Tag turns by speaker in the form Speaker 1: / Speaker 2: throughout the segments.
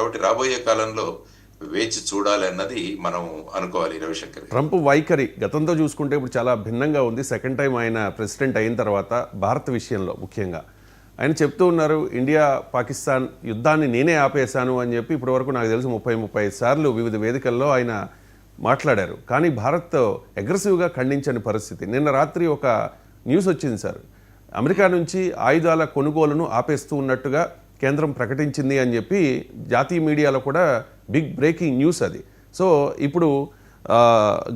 Speaker 1: కాబట్టి రాబోయే కాలంలో వేచి చూడాలి అన్నది మనం అనుకోవాలి రవిశంకర్
Speaker 2: ట్రంప్ వైఖరి గతంతో చూసుకుంటే ఇప్పుడు చాలా భిన్నంగా ఉంది. సెకండ్ టైం ఆయన ప్రెసిడెంట్ అయిన తర్వాత భారత్ విషయంలో ముఖ్యంగా. ఆయన చెప్తూ ఉన్నారు ఇండియా పాకిస్తాన్ యుద్ధాన్ని నేనే ఆపేశాను అని చెప్పి ఇప్పటి వరకు నాకు తెలిసి ముప్పై ముప్పై సార్లు వివిధ వేదికల్లో ఆయన మాట్లాడారు. కానీ భారత్ అగ్రెసివ్గా ఖండించని పరిస్థితి. నిన్న రాత్రి ఒక న్యూస్ వచ్చింది సార్. అమెరికా నుంచి ఆయుధాల కొనుగోలును ఆపేస్తూ ఉన్నట్టుగా కేంద్రం ప్రకటించింది అని చెప్పి జాతీయ మీడియాలో కూడా బిగ్ బ్రేకింగ్ న్యూస్ అది. సో ఇప్పుడు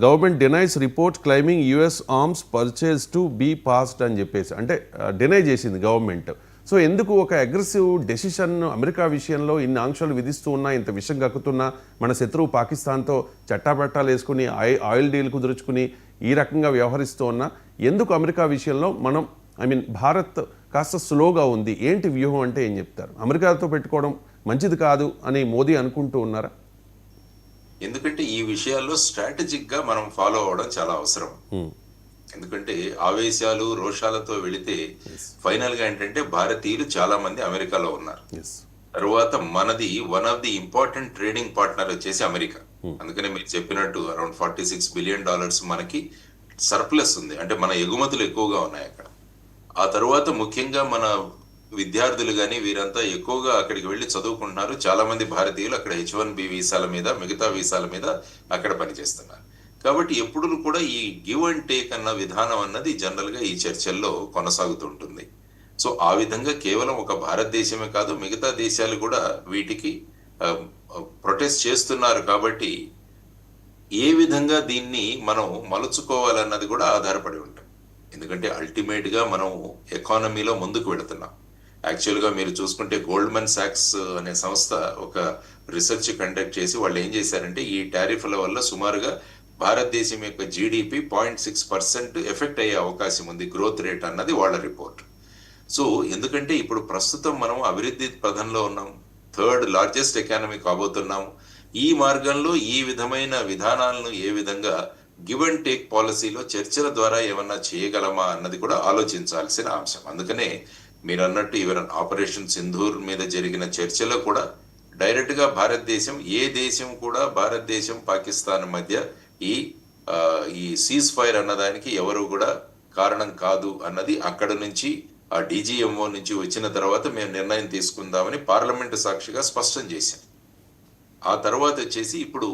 Speaker 2: government denies report claiming US arms purchase to be passed అని చెప్పేసి అంటే డినై చేసింది గవర్నమెంట్. సో ఎందుకు ఒక అగ్రెసివ్ డెసిషన్ అమెరికా విషయంలో ఇన్ని ఆంక్షలు విధిస్తూ ఉన్నా ఇంత విషయం కక్కుతున్నా మన శత్రువు పాకిస్తాన్తో చట్టాపట్టాలు వేసుకుని ఆయిల్ ఆయిల్ డీల్ కుదుర్చుకుని ఈ రకంగా వ్యవహరిస్తూ ఉన్నా ఎందుకు అమెరికా విషయంలో మనం ఐ మీన్ భారత్ కాస్త స్లోగా ఉంది. ఏంటి వ్యూహం అంటే ఏం చెప్తారు? అమెరికాతో పెట్టుకోవడం మంచిది కాదు అని మోదీ అనుకుంటూ ఉన్నారా?
Speaker 1: ఎందుకంటే ఈ విషయాల్లో స్ట్రాటజిక్గా మనం ఫాలో అవడం చాలా అవసరం. ఎందుకంటే ఆవేశాలు రోషాలతో వెళితే ఫైనల్గా ఏంటంటే భారతీయులు చాలా మంది అమెరికాలో ఉన్నారు. తర్వాత మనది one of the important trading partner వచ్చేసి అమెరికా. అందుకనే మీరు చెప్పినట్టు around forty six billion dollars మనకి సర్ప్లస్ ఉంది. అంటే మన ఎగుమతులు ఎక్కువగా ఉన్నాయి అక్కడ. ఆ తర్వాత ముఖ్యంగా మన విద్యార్థులు కానీ వీరంతా ఎక్కువగా అక్కడికి వెళ్ళి చదువుకుంటున్నారు. చాలా మంది భారతీయులు అక్కడ హెచ్ వన్ బి వీసాల మీద మిగతా వీసాల మీద అక్కడ పనిచేస్తున్నారు. కాబట్టి ఎప్పుడు కూడా ఈ గివ్ అండ్ టేక్ అన్న విధానం అన్నది జనరల్గా ఈ చర్చల్లో కొనసాగుతుంటుంది సో ఆ విధంగా కేవలం ఒక భారతదేశమే కాదు మిగతా దేశాలు కూడా వీటికి ప్రొటెస్ట్ చేస్తున్నారు కాబట్టి ఏ విధంగా దీన్ని మనం మలుచుకోవాలన్నది కూడా ఆధారపడి ఉంటుంది. ఎందుకంటే అల్టిమేట్గా మనం ఎకానమీలో ముందుకు వెళుతున్నాం. యాక్చువల్గా మీరు చూసుకుంటే గోల్డ్మన్ సాక్స్ అనే సంస్థ ఒక రీసెర్చ్ కండక్ట్ చేసి వాళ్ళు ఏం చేశారంటే ఈ టారిఫ్ల వల్ల సుమారుగా భారతదేశం యొక్క GDP point six percent effect అయ్యే అవకాశం ఉంది గ్రోత్ రేట్ అన్నది వాళ్ళ రిపోర్ట్ సో ఎందుకంటే ఇప్పుడు ప్రస్తుతం మనం అభివృద్ధి పథంలో ఉన్నాం థర్డ్ లార్జెస్ట్ ఎకానమీ కాబోతున్నాము ఈ మార్గంలో ఈ విధమైన విధానాలను ఏ విధంగా గివ్ అండ్ టేక్ పాలసీలో చర్చల ద్వారా ఏమన్నా చేయగలమా అన్నది కూడా ఆలోచించాల్సిన అంశం. అందుకనే మీరు అన్నట్టు ఈవెన్ ఆపరేషన్ సింధూర్ మీద జరిగిన చర్చలో కూడా డైరెక్ట్గా భారతదేశం ఏ దేశం కూడా భారతదేశం పాకిస్తాన్ మధ్య ఈ ఈ సీజ్ ఫైర్ అన్నదానికి ఎవరు కూడా కారణం కాదు అన్నది అక్కడ నుంచి ఆ డీజీఎంఓ నుంచి వచ్చిన తర్వాత మేము నిర్ణయం తీసుకుందామని పార్లమెంటు సాక్షిగా స్పష్టం చేశాం. ఆ తర్వాత వచ్చేసి ఇప్పుడు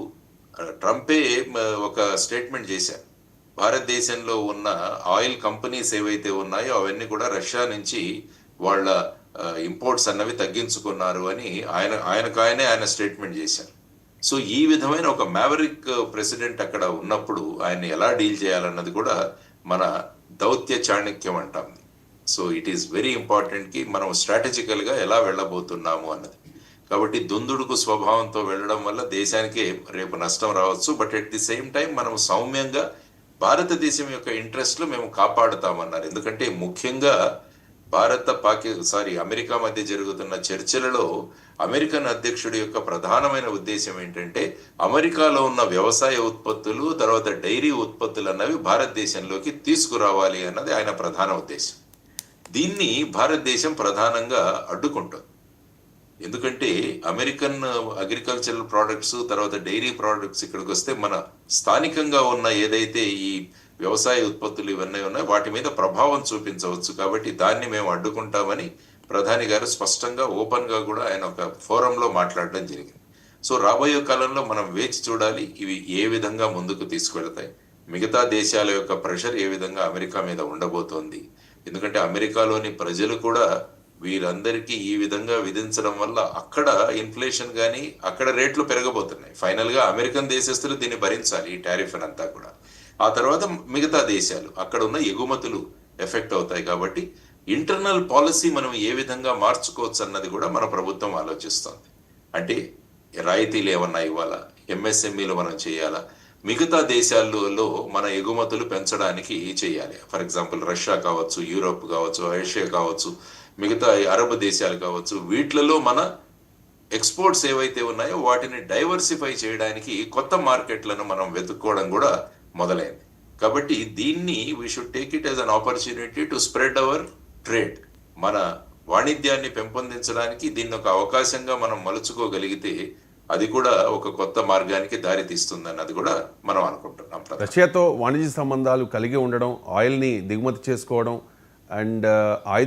Speaker 1: ట్రంపే ఒక స్టేట్మెంట్ చేశారు. భారతదేశంలో ఉన్న ఆయిల్ కంపెనీస్ ఏవైతే ఉన్నాయో అవన్నీ కూడా రష్యా నుంచి వాళ్ళ ఇంపోర్ట్స్ అన్నవి తగ్గించుకున్నారు అని ఆయన ఆయనకు ఆయనే ఆయన స్టేట్మెంట్ చేశారు. సో ఈ విధమైన ఒక మ్యావరిక్ ప్రెసిడెంట్ అక్కడ ఉన్నప్పుడు ఆయన ఎలా డీల్ చేయాలన్నది కూడా మన దౌత్య చాణక్యం అంటాం. సో ఇట్ ఈస్ వెరీ ఇంపార్టెంట్కి మనం స్ట్రాటజికల్గా ఎలా వెళ్ళబోతున్నాము అన్నది. కాబట్టి దుందుడుకు స్వభావంతో వెళ్ళడం వల్ల దేశానికే రేపు నష్టం రావచ్చు. But at the same time మనం సౌమ్యంగా భారతదేశం యొక్క ఇంట్రెస్ట్లు మేము కాపాడుతామన్నారు. ఎందుకంటే ముఖ్యంగా భారత పాకి సారీ అమెరికా మధ్య జరుగుతున్న చర్చలలో అమెరికన్ అధ్యక్షుడి యొక్క ప్రధానమైన ఉద్దేశం ఏంటంటే అమెరికాలో ఉన్న వ్యవసాయ ఉత్పత్తులు తర్వాత డైరీ ఉత్పత్తులు అన్నవి భారతదేశంలోకి తీసుకురావాలి అన్నది ఆయన ప్రధాన ఉద్దేశం. దీన్ని భారతదేశం ప్రధానంగా అడ్డుకుంటుంది. ఎందుకంటే అమెరికన్ అగ్రికల్చరల్ ప్రోడక్ట్స్ తర్వాత డైరీ ప్రోడక్ట్స్ ఇక్కడికి వస్తే మన స్థానికంగా ఉన్న ఏదైతే ఈ వ్యవసాయ ఉత్పత్తులు ఇవన్నీ ఉన్నాయో వాటి మీద ప్రభావం చూపించవచ్చు. కాబట్టి దాన్ని మేము అడ్డుకుంటామని ప్రధాని గారు స్పష్టంగా ఓపెన్గా కూడా ఆయన ఒక ఫోరంలో మాట్లాడడం జరిగింది. సో రాబోయే కాలంలో మనం వేచి చూడాలి ఇవి ఏ విధంగా ముందుకు తీసుకువెళతాయి మిగతా దేశాల యొక్క ప్రెషర్ ఏ విధంగా అమెరికా మీద ఉండబోతోంది. ఎందుకంటే అమెరికాలోని ప్రజలు కూడా వీరందరికీ ఈ విధంగా విధించడం వల్ల అక్కడ ఇన్ఫ్లేషన్ కానీ అక్కడ రేట్లు పెరగబోతున్నాయి. ఫైనల్గా అమెరికన్ దేశస్తులు దీన్ని భరించాలి ఈ టారిఫ్ అంతా కూడా. ఆ తర్వాత మిగతా దేశాలు అక్కడ ఉన్న ఎగుమతులు ఎఫెక్ట్ అవుతాయి కాబట్టి ఇంటర్నల్ పాలసీ మనం ఏ విధంగా మార్చుకోవచ్చు అన్నది కూడా మన ప్రభుత్వం ఆలోచిస్తుంది. అంటే రాయితీలు ఏమన్నా ఇవ్వాలా? ఎంఎస్ఎంఈలు మనం చేయాలా? మిగతా దేశాల్లో మన ఎగుమతులు పెంచడానికి చేయాలి. ఫర్ ఎగ్జాంపుల్ రష్యా కావచ్చు యూరోప్ కావచ్చు ఏషియా కావచ్చు మిగతా అరబ్ దేశాలు కావచ్చు వీటిలలో మన ఎక్స్పోర్ట్స్ ఏవైతే ఉన్నాయో వాటిని డైవర్సిఫై చేయడానికి కొత్త మార్కెట్లను మనం వెతుక్కోవడం కూడా మొదలైంది. కాబట్టి దీన్ని we should take it as an opportunity to spread our trade మన వాణిజ్యాన్ని పెంపొందించడానికి దీన్ని ఒక అవకాశంగా మనం మలుచుకోగలిగితే అది కూడా ఒక కొత్త మార్గానికి దారి తీస్తుందన్నది కూడా మనం అనుకుంటున్నాం
Speaker 2: రష్యాతో వాణిజ్య సంబంధాలు కలిగి ఉండడం ఆయిల్ని దిగుమతి చేసుకోవడం అండ్ ఆయుధ